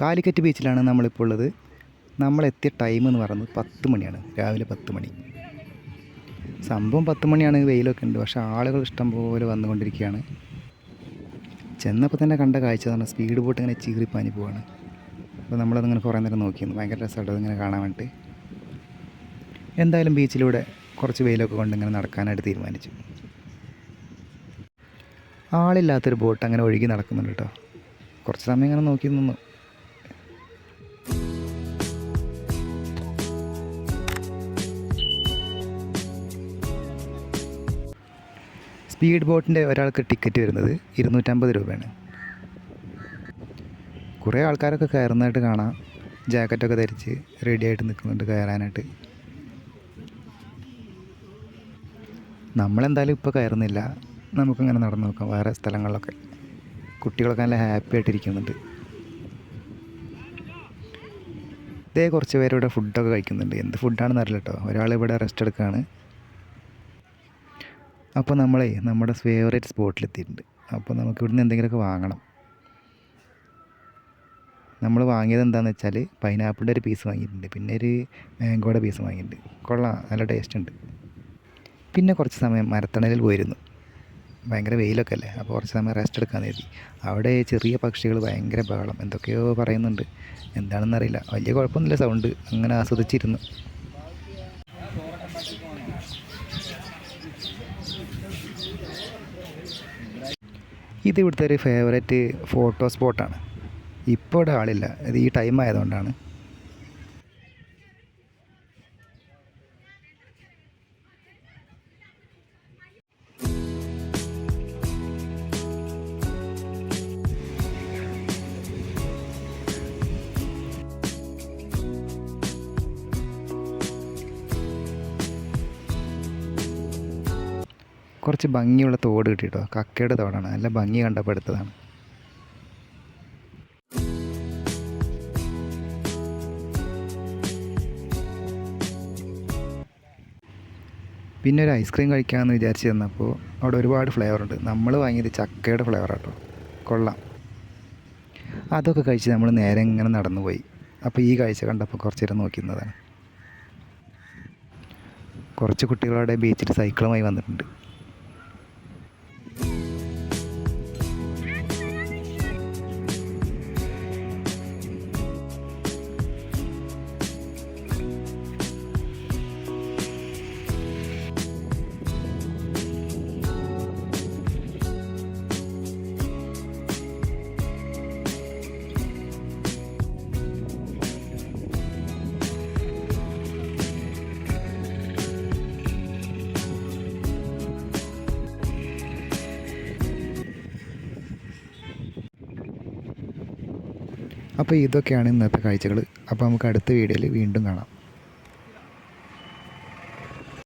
കാലിക്കറ്റ് ബീച്ചിലാണ് നമ്മളിപ്പോൾ ഉള്ളത്. നമ്മളെത്തിയ ടൈം എന്ന് പറയുന്നത് പത്ത് മണിയാണ്. രാവിലെ പത്ത് മണി. സംഭവം പത്ത് മണിയാണ്. വെയിലൊക്കെ ഉണ്ട്. പക്ഷേ ആളുകൾ ഇഷ്ടം പോലെ വന്നുകൊണ്ടിരിക്കുകയാണ്. ചെന്നപ്പോൾ തന്നെ കണ്ട കാഴ്ച എന്ന് പറഞ്ഞാൽ സ്പീഡ് ബോട്ട് ഇങ്ങനെ ചീറിപ്പാനി പോവാണ്. അപ്പോൾ നമ്മളതിങ്ങനെ കുറേ നേരം നോക്കിയിരുന്നു. ഭയങ്കര രസമായിട്ട് അതിങ്ങനെ കാണാൻ വേണ്ടിയിട്ട്. എന്തായാലും ബീച്ചിലൂടെ കുറച്ച് വെയിലൊക്കെ കൊണ്ട് ഇങ്ങനെ നടക്കാനായിട്ട് തീരുമാനിച്ചു. ആളില്ലാത്തൊരു ബോട്ട് അങ്ങനെ ഒഴുകി നടക്കുന്നുണ്ട് കേട്ടോ. കുറച്ച് സമയം ഇങ്ങനെ നോക്കി നിന്നു. സ്പീഡ് ബോട്ടിന്റെ ഒരാൾക്ക് ടിക്കറ്റ് വരുന്നത് ഇരുന്നൂറ്റമ്പത് രൂപയാണ്. കുറേ ആൾക്കാരൊക്കെ കയറുന്നതായിട്ട് കാണാം. ജാക്കറ്റൊക്കെ ധരിച്ച് റെഡി ആയിട്ട് നിൽക്കുന്നുണ്ട് കയറാനായിട്ട്. നമ്മളെന്തായാലും ഇപ്പോൾ കയറുന്നില്ല. നമുക്കിങ്ങനെ നടന്നു നോക്കാം വേറെ സ്ഥലങ്ങളിലൊക്കെ. കുട്ടികളൊക്കെ നല്ല ഹാപ്പി ആയിട്ടിരിക്കുന്നുണ്ട് ഇതേ കുറച്ച് പേര് ഇവിടെ ഫുഡൊക്കെ കഴിക്കുന്നുണ്ട്. എന്ത് ഫുഡാണെന്ന് അറിയില്ല കേട്ടോ. ഒരാൾ ഇവിടെ റെസ്റ്റ് എടുക്കുകയാണ്. അപ്പോൾ നമ്മളെ നമ്മുടെ ഫേവറേറ്റ് സ്പോട്ടിലെത്തിയിട്ടുണ്ട് അപ്പോൾ നമുക്ക് ഇവിടുന്ന് എന്തെങ്കിലുമൊക്കെ വാങ്ങണം. നമ്മൾ വാങ്ങിയത് എന്താണെന്ന് വെച്ചാൽ പൈനാപ്പിളിന്റെ ഒരു പീസ് വാങ്ങിയിട്ടുണ്ട്. പിന്നെ ഒരു മാംഗോയുടെ പീസ് വാങ്ങിയിട്ടുണ്ട്. കൊള്ളാം നല്ല ടേസ്റ്റ് ഉണ്ട്. പിന്നെ കുറച്ച് സമയം മരത്തണലിൽ പോയിരുന്നു. ഭയങ്കര വെയിലൊക്കെ അല്ലേ? അപ്പോൾ കുറച്ച് സമയം റെസ്റ്റ് എടുക്കാൻ കരുതി. അവിടെ ചെറിയ പക്ഷികൾ ഭയങ്കര ബഹളം. എന്തൊക്കെയോ പറയുന്നുണ്ട്. എന്താണെന്നറിയില്ല. വലിയ കുഴപ്പമൊന്നുമില്ല. സൗണ്ട് അങ്ങനെ ആസ്വദിച്ചിരുന്നു. ഇത് ഇവിടുത്തെ ഒരു ഫേവറേറ്റ് ഫോട്ടോ സ്പോട്ടാണ് ഇപ്പോൾ ഇവിടെ ആളില്ല. ഇത് ഈ ടൈം ആയതുകൊണ്ടാണ്. കുറച്ച് ഭംഗിയുള്ള തോട് കിട്ടിട്ടോ കക്കയുടെ തോടാണ്. നല്ല ഭംഗി കണ്ടപ്പോൾ എടുത്തതാണ്. പിന്നെ ഒരു ഐസ്ക്രീം കഴിക്കാമെന്ന് വിചാരിച്ച് തന്നപ്പോൾ അവിടെ ഒരുപാട് ഫ്ലേവർ ഉണ്ട് നമ്മൾ വാങ്ങിയത് ചക്കയുടെ ഫ്ലേവർ കേട്ടോ കൊള്ളാം. അതൊക്കെ കഴിച്ച് നമ്മൾ നേരെ ഇങ്ങനെ നടന്നു പോയി അപ്പോൾ ഈ കാഴ്ച കണ്ടപ്പോൾ കുറച്ച് നേരം നോക്കുന്നതാണ് കുറച്ച് കുട്ടികളവിടെ ബീച്ചിൽ സൈക്കിളുമായി വന്നിട്ടുണ്ട്. അപ്പോൾ ഇതൊക്കെയാണ് ഇന്നത്തെ കാഴ്ചകൾ. അപ്പോൾ നമുക്ക് അടുത്ത വീഡിയോയിൽ വീണ്ടും കാണാം.